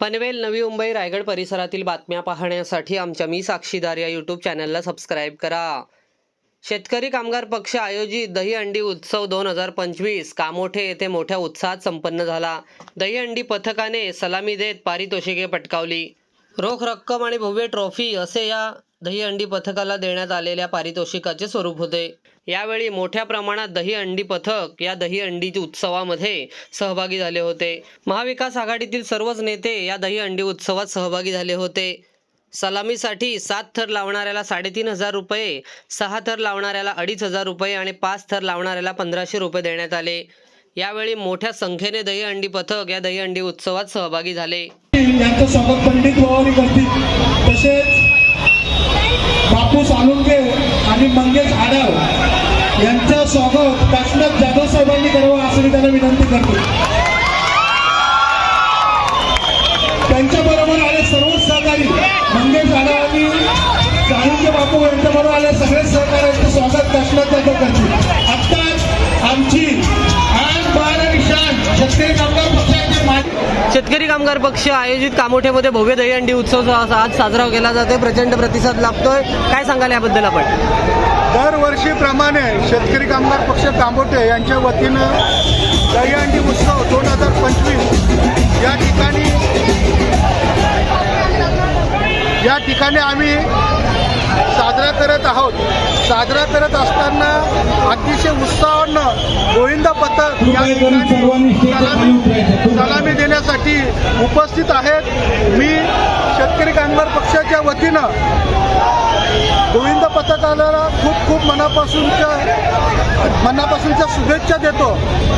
पनवेल नवी मुंबई रायगड परिसरातील बातम्या पाहण्यासाठी आमच्या मी साक्षीदार या यूट्यूब चॅनलला सबस्क्राईब करा. शेतकरी कामगार पक्ष आयोजित दहीहंडी उत्सव दोन हजार पंचवीस कामोठे येथे मोठ्या उत्साहात संपन्न झाला. दहीहंडी पथकाने सलामी देत पारितोषिके पटकावली. रोख रक्कम आणि भव्य ट्रॉफी असे या दहीहंडी पथकाला देण्यात आलेल्या पारितोषिकाचे स्वरूप होते. यावेळी मोठ्या प्रमाणात दहीहंडी पथक या दहीहंडी उत्सवामध्ये सहभागी झाले होते. महाविकास आघाडीतील सर्वच नेते या दहीहंडी उत्सवात सहभागी झाले होते. सलामीसाठी सात थर लावणाऱ्याला साडेतीन हजार रुपये सहा थर लावणाऱ्याला अडीच हजार रुपये आणि पाच थर लावणाऱ्याला पंधराशे रुपये देण्यात आले. यावेळी मोठ्या संख्येने दहीहंडी पथक या दहीहंडी उत्सवात सहभागी झाले. विनंती करतो. त्यांच्याबरोबर आले सर्व सहकारी. मंगेश आडाव आणि सालुंके बापू यांच्याबरोबर आले सगळे सहकार्यांचं स्वागत काशीनाथ जाधव करतील आत्ताच आमची आन बार आणि शेतकरी कामगार पक्षाचे शेतकरी कामगार पक्ष आयोजित कामोठ्यामध्ये भव्य दहीहंडी उत्सव आज साजरा केला जातोय. प्रचंड प्रतिसाद लाभतोय. काय सांगाल याबद्दल आपण? दरवर्षीप्रमाणे शेतकरी कामगार पक्ष तांबोटे यांच्या वतीनं दहीहंडी उत्सव दोन हजार पंचवीस या ठिकाणी या ठिकाणी आम्ही साजरा करत आहोत. साजरा करत असताना अतिशय उत्साहानं गोविंद पथक या ठिकाणी सलामी सलामी देण्यासाठी उपस्थित आहेत. मी शेतकरी कामगार पक्षाच्या वतीनं गोविंद खूप खूप मनापासूनच्या मनापासूनच्या शुभेच्छा देतो.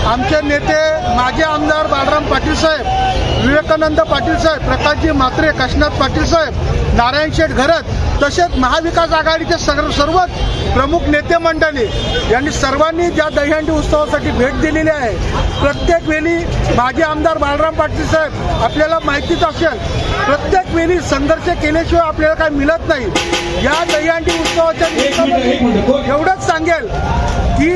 आमचे नेते माजी आमदार बाळराम पाटील साहेब विवेकानंद पाटील साहेब प्रकाशजी म्हात्रे काशीनाथ पाटील साहेब नारायण शेठ घरत तसेच महाविकास आघाडीचे सर्व सर्वच प्रमुख नेते मंडळी यांनी सर्वांनी ज्या दहीहंडी उत्सवासाठी भेट दिलेली आहे प्रत्येक वेळी माजी आमदार बाळराम पाटील साहेब आपल्याला माहितीच असेल प्रत्येक वेळी संघर्ष केल्याशिवाय आपल्याला काय मिळत नाही. या दहीहंडी उत्सवाच्या एवढंच सांगेल की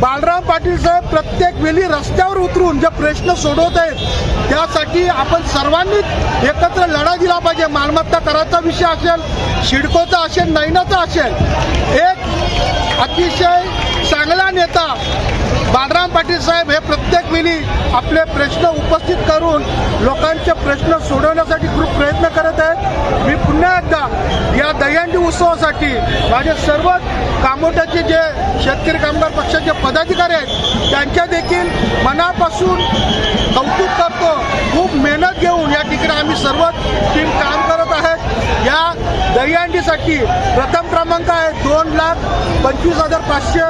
बाळराम पाटील साहेब प्रत्येक वेळी रस्त्यावर उतरून जे प्रश्न सोडवत आहेत त्यासाठी आपण सर्वांनी एकत्र लढा दिला पाहिजे. मालमत्ता कराचा विषय असेल शिडकोचा असेल नैनाचा असेल एक अतिशय चांगला नेता बाळराम पाटील साहेब हे प्रत्येक वेळी आपले प्रश्न उपस्थित करून लोकांचे प्रश्न सोडवण्यासाठी खूप प्रयत्न करत आहेत. मी पुन्हा एकदा दहीहंडी उत्सवासाठी माझे सर्व कामोट्याचे जे शेतकरी कामगार पक्षाचे पदाधिकारी आहेत त्यांच्या देखील मनापासून कौतुक करतो. खूप मेहनत घेऊन या ठिकाणी आम्ही सर्व टीम काम करत आहेत. या दहीहंडीसाठी प्रथम क्रमांक आहे दोन लाख पंचवीस हजार पाचशे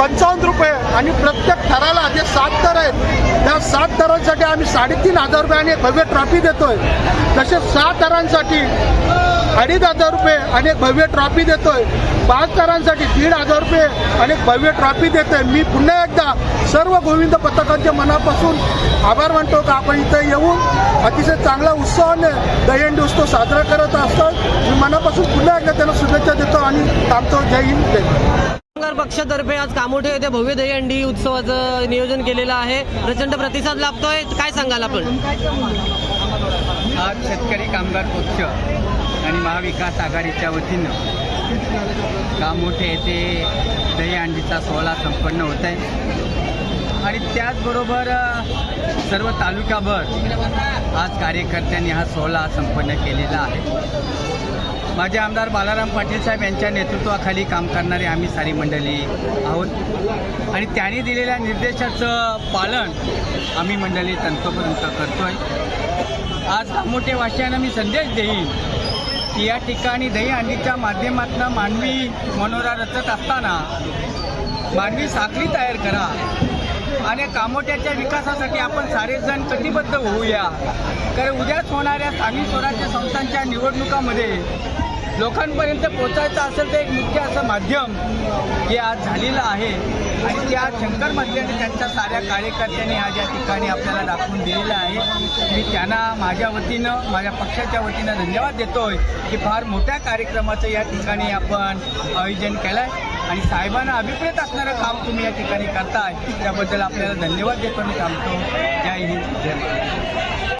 पंचावन्न रुपये. आणि प्रत्येक थराला जे सात थर आहेत त्या सात थरांसाठी आम्ही साडेतीन हजार रुपये आणि भव्य ट्रॉफी देतोय. तसेच सात थरांसाठी अडीच हजार रुपये आणि एक भव्य ट्रॉफी देतोय. पाच दीड हजार रुपये आणि एक भव्य ट्रॉफी देतोय. मी पुन्हा एकदा सर्व गोविंद पथकांच्या मनापासून आभार मानतो का आपण इथं येऊन अतिशय चांगला उत्सवाने दहीहंडी उत्सव साजरा करत असतो. मी मनापासून पुन्हा एकदा त्यांना शुभेच्छा देतो आणि थांबतो जय हिंद जय कामगार पक्षातर्फे आज कामोठे येथे भव्य दहीहंडी उत्सवाचं नियोजन केलेलं आहे. प्रचंड प्रतिसाद लाभतोय. काय सांगाल आपण? आज शेतकरी कामगार पक्ष आणि महाविकास आघाडीच्या वतीनं. कामोठे येथे दहीहंडीचा सोहळा संपन्न होत आहे. आणि त्याचबरोबर सर्व तालुक्याभर आज कार्यकर्त्यांनी हा सोहळा संपन्न केलेला आहे. माझे आमदार बालाराम पाटील साहेब यांच्या नेतृत्वाखाली काम करणारे आम्ही सारी मंडळी आहोत. आणि त्यांनी दिलेल्या निर्देशाचं पालन आम्ही मंडळी तंतोतंत करतोय. आज कामोठे वाशियांना मी संदेश देईन की या ठिकाणी दहीहंडीच्या माध्यमातून मानवी मनोरा रचत असताना मानवी साखळी तयार करा आणि कामोट्याच्या विकासासाठी आपण सारेजण कटिबद्ध होऊया. कारण उद्याच होणाऱ्या स्थानिक स्वराज्य संस्थांच्या निवडणुकामध्ये लोकांपर्यंत पोचायचं असेल तर एक मुख्य असं माध्यम हे आज झालेलं आहे. आणि त्या शंकर मधल्याने त्यांच्या साऱ्या कार्यकर्त्यांनी आज या ठिकाणी आपल्याला दाखवून दिलेलं आहे मी त्यांना माझ्या वतीनं माझ्या पक्षाच्या वतीनं धन्यवाद देतोय की फार मोठ्या कार्यक्रमाचं या ठिकाणी आपण आयोजन केलं आहे आणि साहेबांना अभिप्रेत असणारं काम तुम्ही या ठिकाणी करताय त्याबद्दल आपल्याला धन्यवाद देतो मी थांबतो. जय हिंद जय